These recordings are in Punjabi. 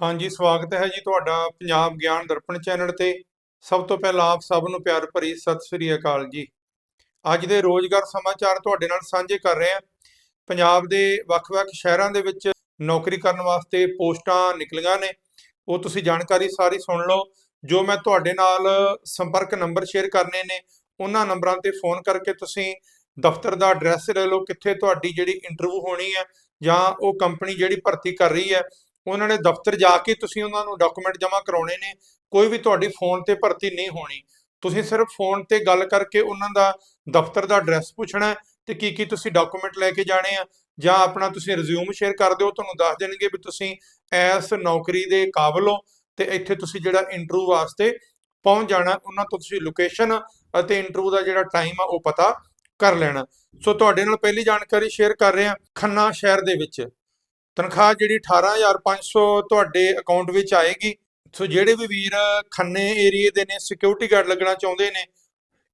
ਹਾਂਜੀ, ਸਵਾਗਤ ਹੈ ਜੀ ਤੁਹਾਡਾ ਪੰਜਾਬ ਗਿਆਨ ਦਰਪਣ ਚੈਨਲ ਤੇ। ਸਭ ਤੋਂ ਪਹਿਲਾਂ ਆਪ ਸਭ ਨੂੰ ਪਿਆਰ ਭਰੀ ਸਤਿ ਸ੍ਰੀ ਅਕਾਲ ਜੀ। ਅੱਜ ਦੇ ਰੋਜ਼ਗਾਰ ਸਮਾਚਾਰ ਤੁਹਾਡੇ ਨਾਲ ਸਾਂਝੇ ਕਰ ਰਹੇ ਹਾਂ। ਪੰਜਾਬ ਦੇ ਵੱਖ-ਵੱਖ ਸ਼ਹਿਰਾਂ ਦੇ ਵਿੱਚ ਨੌਕਰੀ ਕਰਨ ਵਾਸਤੇ ਪੋਸਟਾਂ ਨਿਕਲੀਆਂ ਨੇ। ਉਹ ਤੁਸੀਂ ਜਾਣਕਾਰੀ ਸਾਰੀ ਸੁਣ ਲਓ। ਜੋ ਮੈਂ ਤੁਹਾਡੇ ਨਾਲ ਸੰਪਰਕ ਨੰਬਰ ਸ਼ੇਅਰ ਕਰਨੇ ਨੇ, ਉਹਨਾਂ ਨੰਬਰਾਂ ਤੇ ਫੋਨ ਕਰਕੇ ਤੁਸੀਂ ਦਫ਼ਤਰ ਦਾ ਐਡਰੈਸ ਲੈ ਲਓ, ਕਿੱਥੇ ਤੁਹਾਡੀ ਜਿਹੜੀ ਇੰਟਰਵਿਊ ਹੋਣੀ ਹੈ ਜਾਂ ਉਹ ਕੰਪਨੀ ਜਿਹੜੀ ਭਰਤੀ ਕਰ ਰਹੀ ਹੈ। ਉਹਨਾਂ ਨੇ ਦਫ਼ਤਰ ਜਾ ਕੇ ਤੁਸੀਂ ਉਹਨਾਂ ਨੂੰ ਡਾਕੂਮੈਂਟ ਜਮ੍ਹਾਂ ਕਰਾਉਣੇ ਨੇ, ਕੋਈ ਵੀ ਤੁਹਾਡੀ ਫੋਨ ਤੇ ਭਰਤੀ ਨਹੀਂ ਹੋਣੀ। ਤੁਸੀਂ ਸਿਰਫ ਫੋਨ ਤੇ ਗੱਲ ਕਰਕੇ ਉਹਨਾਂ ਦਾ ਦਫ਼ਤਰ ਦਾ ਐਡਰੈਸ ਪੁੱਛਣਾ ਹੈ ਤੇ ਕੀ ਕੀ ਤੁਸੀਂ ਡਾਕੂਮੈਂਟ ਲੈ ਕੇ ਜਾਣੇ ਆ, ਜਾਂ ਆਪਣਾ ਤੁਸੀਂ ਰਿਜ਼ਿਊਮ ਸ਼ੇਅਰ ਕਰ ਦਿਓ, ਤੁਹਾਨੂੰ ਦੱਸ ਦੇਣਗੇ ਵੀ ਤੁਸੀਂ ਇਸ ਨੌਕਰੀ ਦੇ ਕਾਬਲ ਹੋ ਤੇ ਇੱਥੇ ਤੁਸੀਂ ਜਿਹੜਾ ਇੰਟਰਵਿਊ ਵਾਸਤੇ ਪਹੁੰਚ ਜਾਣਾ, ਉਹਨਾਂ ਤੋਂ ਤੁਸੀਂ ਲੋਕੇਸ਼ਨ ਅਤੇ ਇੰਟਰਵਿਊ ਦਾ ਜਿਹੜਾ ਟਾਈਮ ਆ ਉਹ ਪਤਾ ਕਰ ਲੈਣਾ। ਸੋ ਤੁਹਾਡੇ ਨਾਲ ਪਹਿਲੀ ਜਾਣਕਾਰੀ ਸ਼ੇਅਰ ਕਰ ਰਹੇ ਹਾਂ ਖੰਨਾ ਸ਼ਹਿਰ ਦੇ ਵਿੱਚ। ਤਨਖਾਹ ਜਿਹੜੀ 18500 ਤੁਹਾਡੇ ਅਕਾਊਂਟ ਵਿੱਚ ਆਏਗੀ। ਸੋ ਜਿਹੜੇ ਵੀ ਵੀਰ ਖੰਨੇ ਏਰੀਏ ਦੇ ਨੇ ਸਿਕਿਉਰਿਟੀ ਗਾਰਡ ਲੱਗਣਾ ਚਾਹੁੰਦੇ ਨੇ,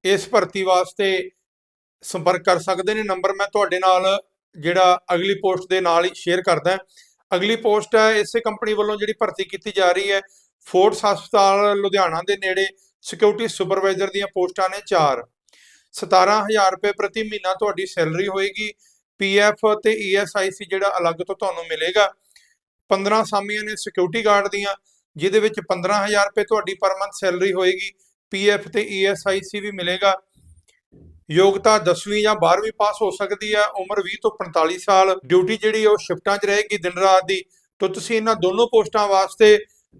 ਇਸ ਭਰਤੀ ਵਾਸਤੇ ਸੰਪਰਕ ਕਰ ਸਕਦੇ ਨੇ। ਨੰਬਰ ਮੈਂ ਤੁਹਾਡੇ ਨਾਲ ਜਿਹੜਾ ਅਗਲੀ ਪੋਸਟ ਦੇ ਨਾਲ ਹੀ ਸ਼ੇਅਰ ਕਰਦਾ। ਅਗਲੀ ਪੋਸਟ ਹੈ, ਇਸੇ ਕੰਪਨੀ ਵੱਲੋਂ ਜਿਹੜੀ ਭਰਤੀ ਕੀਤੀ ਜਾ ਰਹੀ ਹੈ ਫੋਰਟਸ ਹਸਪਤਾਲ ਲੁਧਿਆਣਾ ਦੇ ਨੇੜੇ ਸਿਕਿਉਰਿਟੀ ਸੁਪਰਵਾਈਜ਼ਰ ਦੀਆਂ ਪੋਸਟਾਂ ਨੇ 4 17000 ਰੁਪਏ ਪ੍ਰਤੀ ਮਹੀਨਾ ਤੁਹਾਡੀ ਸੈਲਰੀ ਹੋਏਗੀ। ਪੀਐਫ ਤੇ ਈਐਸਆਈਸੀ ਜਿਹੜਾ ਅਲੱਗ ਤੋਂ ਤੁਹਾਨੂੰ ਮਿਲੇਗਾ। 15 ਸਾਮੀਆਂ ਨੇ ਸਿਕਿਉਰਿਟੀ ਗਾਰਡ ਦੀਆਂ, ਜਿਹਦੇ ਵਿੱਚ 15000 ਰੁਪਏ ਤੁਹਾਡੀ ਪਰ ਮੰਥ ਸੈਲਰੀ ਹੋਏਗੀ। ਪੀਐਫ ਤੇ ਈਐਸਆਈਸੀ ਵੀ ਮਿਲੇਗਾ। ਯੋਗਤਾ 10ਵੀਂ ਜਾਂ 12ਵੀਂ ਪਾਸ ਹੋ ਸਕਦੀ ਹੈ, ਉਮਰ 20 ਤੋਂ 45 ਸਾਲ। ਡਿਊਟੀ ਜਿਹੜੀ ਉਹ ਸ਼ਿਫਟਾਂ 'ਚ ਰਹੇਗੀ ਦਿਨ ਰਾਤ ਦੀ। ਤਾਂ ਤੁਸੀਂ ਇਹਨਾਂ ਦੋਨੋਂ ਪੋਸਟਾਂ ਵਾਸਤੇ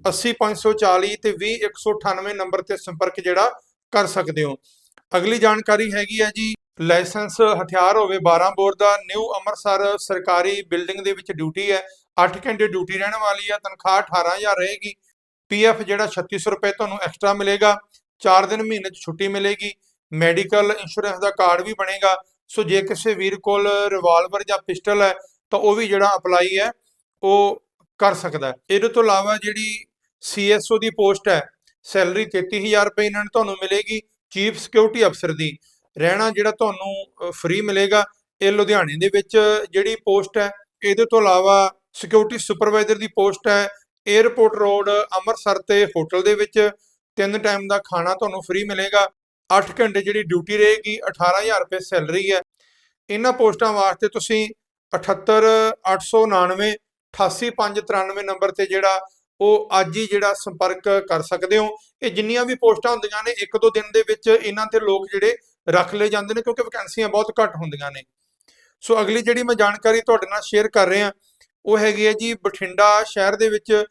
80540 ਤੇ 20198 ਨੰਬਰ ਤੇ ਸੰਪਰਕ ਜਿਹੜਾ ਕਰ ਸਕਦੇ ਹੋ। ਅਗਲੀ ਜਾਣਕਾਰੀ ਹੈਗੀ ਹੈ ਜੀ ਲਾਇਸੈਂਸ ਹਥਿਆਰ ਹੋਵੇ 12 ਬੋਰ ਦਾ, ਨਿਊ ਅੰਮ੍ਰਿਤਸਰ ਸਰਕਾਰੀ ਬਿਲਡਿੰਗ ਦੇ ਵਿੱਚ ਡਿਊਟੀ ਹੈ। 8 ਘੰਟੇ ਡਿਊਟੀ ਰਹਿਣ ਵਾਲੀ ਹੈ ਤਨਖਾਹ 18000 ਰਹੇਗੀ। ਪੀਐਫ ਜਿਹੜਾ 3600 ਰੁਪਏ ਤੁਹਾਨੂੰ ਐਕਸਟਰਾ ਮਿਲੇਗਾ। 4 ਦਿਨ ਮਹੀਨੇ 'ਚ ਛੁੱਟੀ ਮਿਲੇਗੀ। ਮੈਡੀਕਲ ਇੰਸ਼ੋਰੈਂਸ ਦਾ ਕਾਰਡ ਵੀ ਬਣੇਗਾ। ਸੋ ਜੇ ਕਿਸੇ ਵੀਰ ਕੋਲ ਰਿਵਾਲਵਰ ਜਾਂ ਪਿਸਟਲ ਹੈ, ਤਾਂ ਉਹ ਵੀ ਜਿਹੜਾ ਅਪਲਾਈ ਹੈ, ਉਹ ਕਰ ਸਕਦਾ ਹੈ। ਇਹਦੇ ਤੋਂ ਇਲਾਵਾ ਜਿਹੜੀ ਸੀਐਸਓ ਦੀ ਪੋਸਟ ਹੈ, ਸੈਲਰੀ 33000 ਰੁਪਏ ਇਹਨਾਂ ਨੂੰ ਤੁਹਾਨੂੰ ਮਿਲੇਗੀ। ਚੀਫ ਸਿਕਿਉਰਿਟੀ ਅਫਸਰ ਦੀ। ਰਹਿਣਾ ਜਿਹੜਾ ਤੁਹਾਨੂੰ ਫ੍ਰੀ ਮਿਲੇਗਾ, ਇਹ ਲੁਧਿਆਣੇ ਦੇ ਵਿੱਚ ਜਿਹੜੀ ਪੋਸਟ ਹੈ, ਇਹਦੇ ਤੋਂ ਇਲਾਵਾ ਸਿਕਿਉਰਿਟੀ ਸੁਪਰਵਾਈਜ਼ਰ ਦੀ ਪੋਸਟ ਹੈ 에ਅਰਪੋਰਟ ਰੋਡ ਅੰਮ੍ਰਿਤਸਰ ਤੇ ਹੋਟਲ ਦੇ ਵਿੱਚ ਤਿੰਨ ਟਾਈਮ ਦਾ ਖਾਣਾ ਤੁਹਾਨੂੰ ਫ੍ਰੀ ਮਿਲੇਗਾ। 8 ਘੰਟੇ ਜਿਹੜੀ ਡਿਊਟੀ ਰਹੇਗੀ 18000 ਰੁਪਏ ਸੈਲਰੀ ਹੈ। ਇਹਨਾਂ ਪੋਸਟਾਂ ਵਾਸਤੇ ਤੁਸੀਂ 78899 88593 ਨੰਬਰ ਤੇ ਜਿਹੜਾ ਉਹ ਅੱਜ ਹੀ ਜਿਹੜਾ ਸੰਪਰਕ ਕਰ ਸਕਦੇ ਹੋ। ਇਹ ਜਿੰਨੀਆਂ ਵੀ ਪੋਸਟਾਂ ਹੁੰਦੀਆਂ ਨੇ, ਇੱਕ ਦੋ ਦਿਨ ਦੇ ਵਿੱਚ ਇਹਨਾਂ ਤੇ ਲੋਕ ਜਿਹੜੇ ਰੱਖ ਲਏ ਜਾਂਦੇ ਨੇ ਕਿਉਂਕਿ ਵੈਕੈਂਸੀਆਂ ਬਹੁਤ ਘੱਟ ਹੁੰਦੀਆਂ ਨੇ। ਸੋ ਅਗਲੀ ਜਿਹੜੀ ਮੈਂ ਜਾਣਕਾਰੀ ਤੁਹਾਡੇ ਨਾਲ ਸ਼ੇਅਰ ਕਰ ਰਿਹਾ, ਉਹ ਹੈਗੀ ਹੈ ਜੀ ਬਠਿੰਡਾ ਸ਼ਹਿਰ ਦੇ ਵਿੱਚ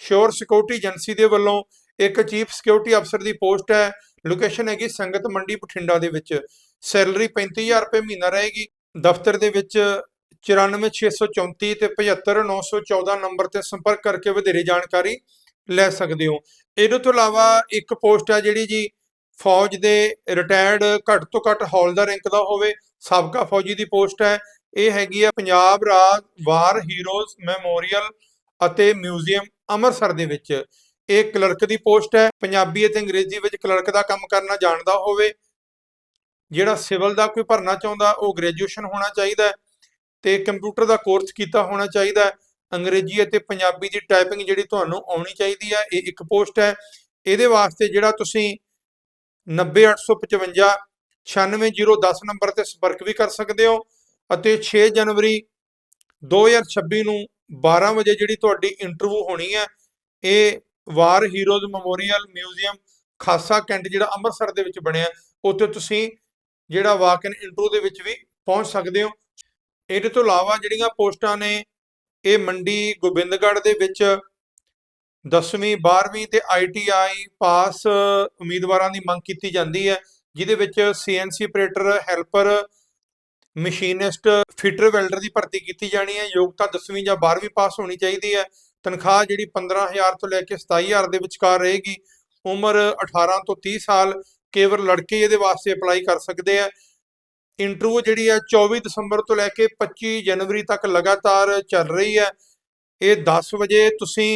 ਸ਼ੋਰ ਸਿਕਿਉਰਿਟੀ ਏਜੰਸੀ ਦੇ ਵੱਲੋਂ ਇੱਕ ਚੀਫ ਸਿਕਿਉਰਿਟੀ ਅਫਸਰ ਦੀ ਪੋਸਟ ਹੈ। ਲੋਕੇਸ਼ਨ ਹੈਗੀ ਸੰਗਤ ਮੰਡੀ ਬਠਿੰਡਾ ਦੇ ਵਿੱਚ। ਸੈਲਰੀ 35000 ਰੁਪਏ ਮਹੀਨਾ ਰਹੇਗੀ। ਦਫ਼ਤਰ ਦੇ ਵਿੱਚ 94634 ਤੇ 75914 ਨੰਬਰ ਤੇ ਸੰਪਰਕ ਕਰਕੇ ਵਧੇਰੇ ਜਾਣਕਾਰੀ ਲੈ ਸਕਦੇ ਹੋ। ਇਹਦੇ ਤੋਂ ਇਲਾਵਾ ਇੱਕ ਪੋਸਟ ਹੈ ਜਿਹੜੀ ਜੀ ਫੌਜ ਦੇ ਰਿਟਾਇਰਡ ਘੱਟ ਤੋਂ ਘੱਟ ਹੌਲਦਾਰ ਰੈਂਕ ਦਾ ਹੋਵੇ, ਸਾਬਕਾ ਫੌਜੀ ਦੀ ਪੋਸਟ ਹੈ। ਇਹ ਹੈਗੀ ਆ ਪੰਜਾਬ ਰਾਜ ਵਾਰ ਹੀਰੋਜ਼ ਮੈਮੋਰੀਅਲ ਅਤੇ ਮਿਊਜ਼ੀਅਮ ਅੰਮ੍ਰਿਤਸਰ ਦੇ ਵਿੱਚ। ਇਹ ਕਲਰਕ ਦੀ ਪੋਸਟ ਹੈ। ਪੰਜਾਬੀ ਅਤੇ ਅੰਗਰੇਜ਼ੀ ਵਿੱਚ ਕਲਰਕ ਦਾ ਕੰਮ ਕਰਨਾ ਜਾਣਦਾ ਹੋਵੇ, ਜਿਹੜਾ ਸਿਵਲ ਦਾ ਕੋਈ ਭਰਨਾ ਚਾਹੁੰਦਾ, ਉਹ ਗ੍ਰੈਜੂਏਸ਼ਨ ਹੋਣਾ ਚਾਹੀਦਾ ਹੈ ਤੇ ਕੰਪਿਊਟਰ ਦਾ ਕੋਰਸ ਕੀਤਾ ਹੋਣਾ ਚਾਹੀਦਾ ਅੰਗਰੇਜ਼ੀ ਅਤੇ ਪੰਜਾਬੀ ਦੀ ਟਾਈਪਿੰਗ ਜਿਹੜੀ ਤੁਹਾਨੂੰ ਆਉਣੀ ਚਾਹੀਦੀ ਹੈ, ਇਹ ਇੱਕ ਪੋਸਟ ਹੈ। ਇਹਦੇ ਵਾਸਤੇ ਜਿਹੜਾ ਤੁਸੀਂ 90855 96010 ਨੰਬਰ ਤੇ ਸੰਪਰਕ ਵੀ ਕਰ ਸਕਦੇ ਹੋ ਅਤੇ 6 ਜਨਵਰੀ 2026 ਨੂੰ 12 ਵਜੇ ਜਿਹੜੀ ਤੁਹਾਡੀ ਇੰਟਰਵਿਊ ਹੋਣੀ ਹੈ, ਇਹ ਵਾਰ heroes memorial museum Khasa cantt ਜਿਹੜਾ ਅੰਮ੍ਰਿਤਸਰ ਦੇ ਵਿੱਚ ਬਣਿਆ, ਉੱਥੇ ਤੁਸੀਂ ਜਿਹੜਾ ਵਾਕ ਇਨ ਇੰਟਰਵਿਊ ਦੇ ਵਿੱਚ ਵੀ ਪਹੁੰਚ ਸਕਦੇ ਹੋ। ਇਹਦੇ ਤੋਂ ਇਲਾਵਾ ਜਿਹੜੀਆਂ ਪੋਸਟਾਂ ਨੇ, ਇਹ ਮੰਡੀ ਗੋਬਿੰਦਗੜ੍ਹ ਦੇ ਵਿੱਚ 10ਵੀਂ 12ਵੀਂ ਤੇ ਆਈਟੀਆਈ ਪਾਸ ਉਮੀਦਵਾਰਾਂ ਦੀ ਮੰਗ ਕੀਤੀ ਜਾਂਦੀ ਹੈ, ਜਿਹਦੇ ਵਿੱਚ CNC operator, helper, machinist, fitter welder ਦੀ ਭਰਤੀ ਕੀਤੀ ਜਾਣੀ ਹੈ। ਯੋਗਤਾ 10ਵੀਂ ਜਾਂ 12ਵੀਂ ਪਾਸ ਹੋਣੀ ਚਾਹੀਦੀ ਹੈ। ਤਨਖਾਹ ਜਿਹੜੀ 15000 ਤੋਂ ਲੈ ਕੇ 27000 ਦੇ ਵਿਚਕਾਰ ਰਹੇਗੀ। ਉਮਰ 18 ਤੋਂ 30 ਸਾਲ, ਕੇਵਲ ਲੜਕੇ ਇਹਦੇ ਵਾਸਤੇ ਅਪਲਾਈ ਕਰ ਸਕਦੇ ਆ ਇੰਟਰਵਿਊ ਜਿਹੜੀ ਹੈ 24 ਦਸੰਬਰ ਤੋਂ ਲੈ ਕੇ 25 ਜਨਵਰੀ ਤੱਕ ਲਗਾਤਾਰ ਚੱਲ ਰਹੀ ਹੈ। ਇਹ 10 ਵਜੇ ਤੁਸੀਂ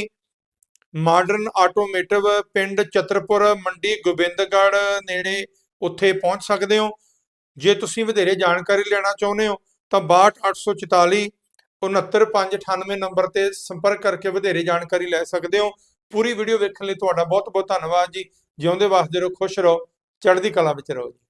ਮਾਡਰਨ ਆਟੋਮੇਟਿਵ ਪਿੰਡ ਚਤਰਪੁਰ, ਮੰਡੀ ਗੋਬਿੰਦਗੜ੍ਹ ਨੇੜੇ ਉੱਥੇ ਪਹੁੰਚ ਸਕਦੇ ਹੋ। ਜੇ ਤੁਸੀਂ ਵਧੇਰੇ ਜਾਣਕਾਰੀ ਲੈਣਾ ਚਾਹੁੰਦੇ ਹੋ, ਤਾਂ 62844 69598 ਨੰਬਰ ਤੇ ਸੰਪਰਕ ਕਰਕੇ ਵਧੇਰੇ ਜਾਣਕਾਰੀ ਲੈ ਸਕਦੇ ਹੋ। ਪੂਰੀ ਵੀਡੀਓ ਵੇਖਣ ਲਈ ਤੁਹਾਡਾ ਬਹੁਤ ਬਹੁਤ ਧੰਨਵਾਦ ਜੀ। ਜਿਉਂਦੇ ਵਸਦੇ ਰਹੋ, ਖੁਸ਼ ਰਹੋ, ਚੜ੍ਹਦੀ ਕਲਾ ਵਿੱਚ ਰਹੋ ਜੀ।